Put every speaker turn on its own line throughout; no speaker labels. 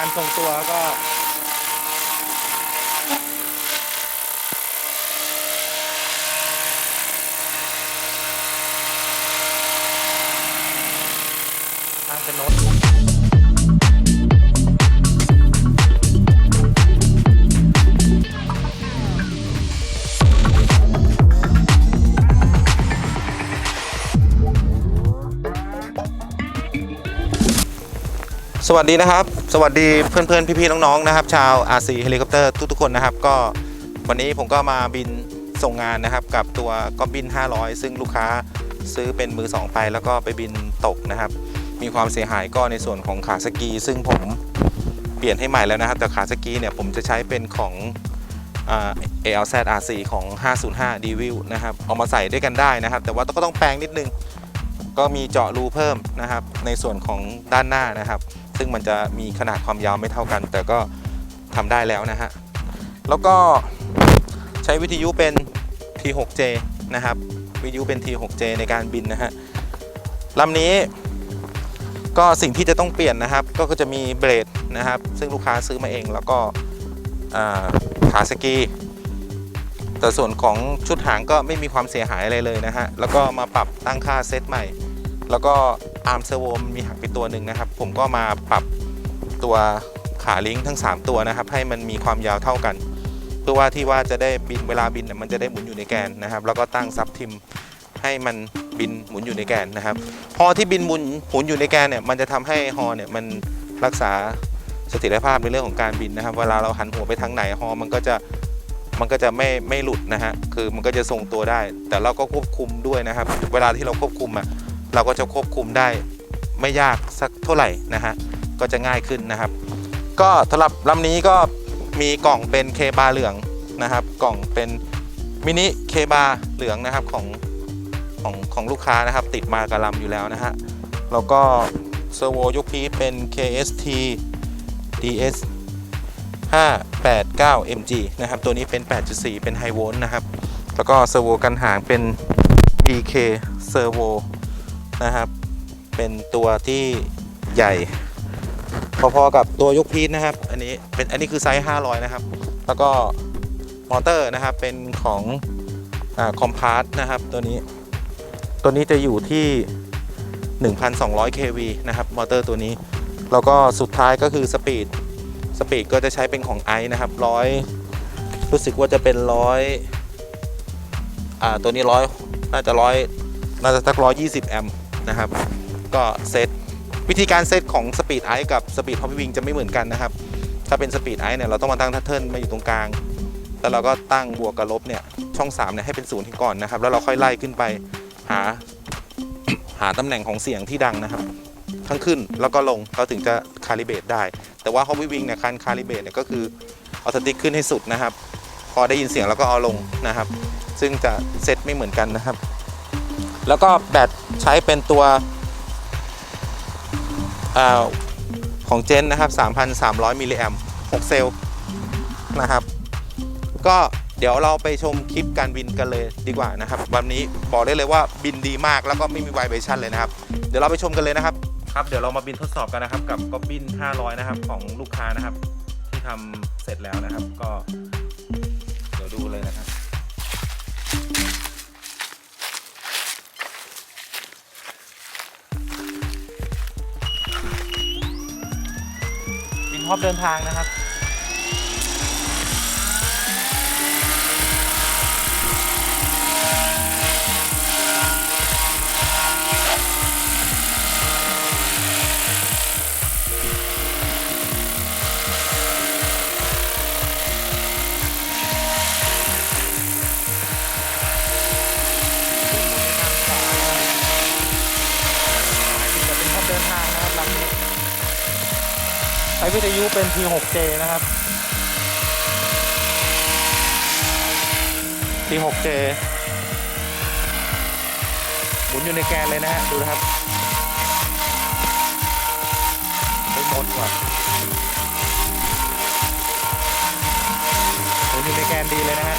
การทรงตัวก็ทางเป็นโน้ต สวัสดีนะครับ สวัสดีเพื่อนๆพี่ๆน้องๆนะครับ ชาว RC Helicopter ทุกๆคนนะครับ ก็วันนี้ผมก็มาบินส่งงานนะครับ กับตัวก็บิน 500 ซึ่งลูกค้าซื้อเป็นมือ 2 ไป แล้วก็ไปบินตกนะครับ มีความเสียหายก็ในส่วนของขาสกี ซึ่งผมเปลี่ยนให้ใหม่แล้วนะครับ แต่ขาสกีเนี่ยผมจะใช้เป็นของเอ่า ALZ RC ของ 505 d v i l นะครับเอามาใส่ด้วยกันได้นะครับ แต่ว่าก็ต้องแปลงนิดนึง ก็มีเจาะรูเพิ่มนะครับ ในส่วนของด้านหน้านะครับ ซึ่งมันจะมีขนาดความยาวไม่เท่ากัน แต่ก็ทำได้แล้วนะฮะ แล้วก็ใช้วิทยุเป็น T6J นะครับ วิทยุเป็น T6J ในการบินนะฮะลำนี้ก็สิ่งที่จะต้องเปลี่ยนนะครับ ก็จะมีเบรดนะครับ ซึ่งลูกค้าซื้อมาเองแล้วก็ขาสกี แต่ส่วนของชุดหางก็ไม่มีความเสียหายอะไรเลยนะฮะ แล้วก็มาปรับตั้งค่าเซตใหม่ แล้วก็อาร์มเซอร์โวมมีหักไปตัวหนึ่งนะครับ ผมก็มาปรับตัวขาลิงก์ทั้ง 3 ตัวนะครับ ให้มันมีความยาวเท่ากัน เพื่อว่าที่ว่าจะได้บินเวลาบินเนี่ยมันจะได้หมุนอยู่ในแกนนะครับ แล้วก็ตั้งซับทิมให้มันบินหมุนอยู่ในแกนนะครับ พอที่บินหมุนหมุนอยู่ในแกนเนี่ยมันจะทำให้ฮอเนี่ยมันรักษาเสถียรภาพในเรื่องของการบินนะครับ เวลาเราหันหัวไปทางไหนฮอมันก็จะมันก็จะไม่ไม่หลุดนะฮะคือมันก็จะทรงตัวได้ แต่เราก็ควบคุมด้วยนะครับ เวลาที่เราควบคุมอะ เราก็จะควบคุมได้ไม่ยากสักเท่าไหร่นะฮะก็จะง่ายขึ้นนะครับ ก็สำหรับลำนี้ก็มีกล่องเป็นเคบาเหลืองนะครับ กล่องเป็นมินิเคบาเหลืองนะครับของของของลูกค้านะครับ ติดมากับลำอยู่แล้วนะฮะแล้วก็เซอร์โวยกพีเป็น KST DS 589 MG นะครับ ตัวนี้เป็น 8.4 เป็นไฮโวลต์นะครับ แล้วก็เซอร์โวกันหางเป็น BK Servo นะครับ เป็นตัวที่ใหญ่ พอๆกับตัวยกพีทนะครับ อันนี้เป็นอันนี้คือไซส์ 500 นะครับ แล้วก็มอเตอร์นะครับเป็นของคอมพาร์ตนะครับตัวนี้ ตัวนี้จะอยู่ที่ 1,200 kV นะครับมอเตอร์ตัวนี้ แล้วก็สุดท้ายก็คือสปีดสปีดก็จะใช้เป็นของไอนะครับร้อยรู้สึกว่าจะเป็นร้อยอ่าตัวนี้ร้อยน่าจะร้อยน่าจะสักร้อยยี่สิบแอมป์ นะครับ ก็เซตวิธีการเซตของสปีดไอกับสปีดพอพิวิงจะไม่เหมือนกันนะครับ ถ้าเป็นสปีดไอเนี่ยเราต้องมาตั้งทัตเทิร์นมาอยู่ตรงกลาง แล้วเราก็ตั้งบวกกับลบเนี่ยช่อง3เนี่ยให้เป็นศูนย์ที่ก่อนนะครับ แล้วเราค่อยไล่ขึ้นไปหาหาตำแหน่งของเสียงที่ดังนะครับ ทั้งขึ้นแล้วก็ลงเราถึงจะคาลิเบตได้ แต่ว่าฮอปวิงเนี่ยการคาลิเบตเนี่ยก็คือเอาสติ๊กขึ้นให้สุดนะครับ พอได้ยินเสียงแล้วก็เอาลงนะครับ ซึ่งจะเซตไม่เหมือนกันนะครับ แล้วก็แบตใช้เป็นตัวอของเจนนะครับ 3,300 มิลลิแอม6เซลล์นะครับ ก็เดี๋ยวเราไปชมคลิปการบินกันเลยดีกว่านะครับ วันนี้บอกได้เลยว่าบินดีมากแล้วก็ไม่มีไวเบชั่นเลยนะครับ เดี๋ยวเราไปชมกันเลยนะครับ ครับ เดี๋ยวเรามาบินทดสอบกันนะครับ กับก็บิน 500 นะครับของลูกค้านะครับ ที่ทำเสร็จแล้วนะครับ ก็เดี๋ยวดูเลยนะครับ อบเดินทางนะครับ วิทยุเป็น T6J นะครับ T6J หมุนอยู่ในแกนเลยนะฮะ ดูนะครับไม่หมดก่อนหมุนอยู่ในแกนดีเลยนะฮะ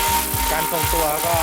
การทรงตัวก็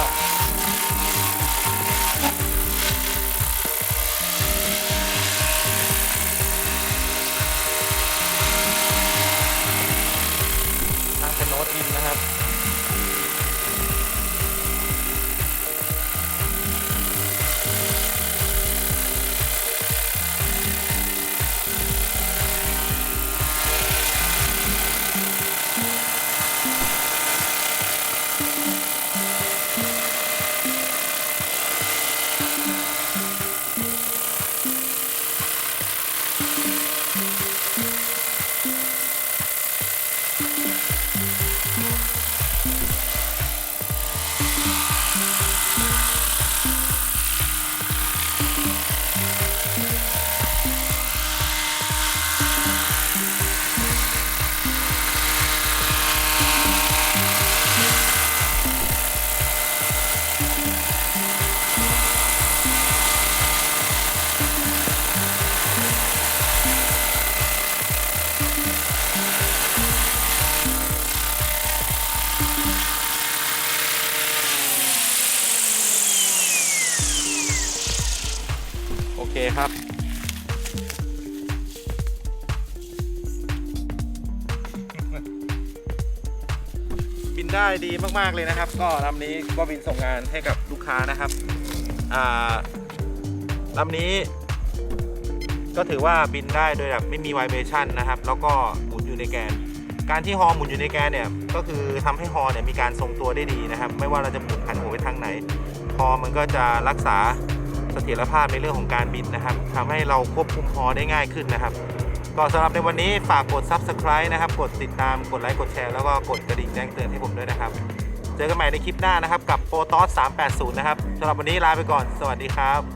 คครับบินได้ดีมากๆเลยนะครับ ก็ลำนี้ก็บินส่งงานให้กับลูกค้านะครับลำนี้ ก็ถือว่าบินได้โดยแบบไม่มีไวเบชันนะครับ แล้วก็หมุนอยู่ในแกน การที่ฮอหมุนอยู่ในแกนเนี่ยก็คือทำให้ฮอเนี่ยมีการทรงตัวได้ดีนะครับ ไม่ว่าเราจะหมุนหันหัวไปทางไหนฮอมันก็จะรักษา สถียรภาพในเรื่องของการบินนะครับทำให้เราควบคุมพอได้ง่ายขึ้นนะครับ ก็สำหรับในวันนี้ฝากกด subscribe นะครับ กดติดตามกดไลค์กดแชร์แล้วก็กดกระดิ่งแจ้งเตือนให้ผมด้วยนะครับ เจอกันใหม่ในคลิปหน้านะครับ กับ p o t o s 380 นะครับสำหรับวันนี้ลาไปก่อน สวัสดีครับ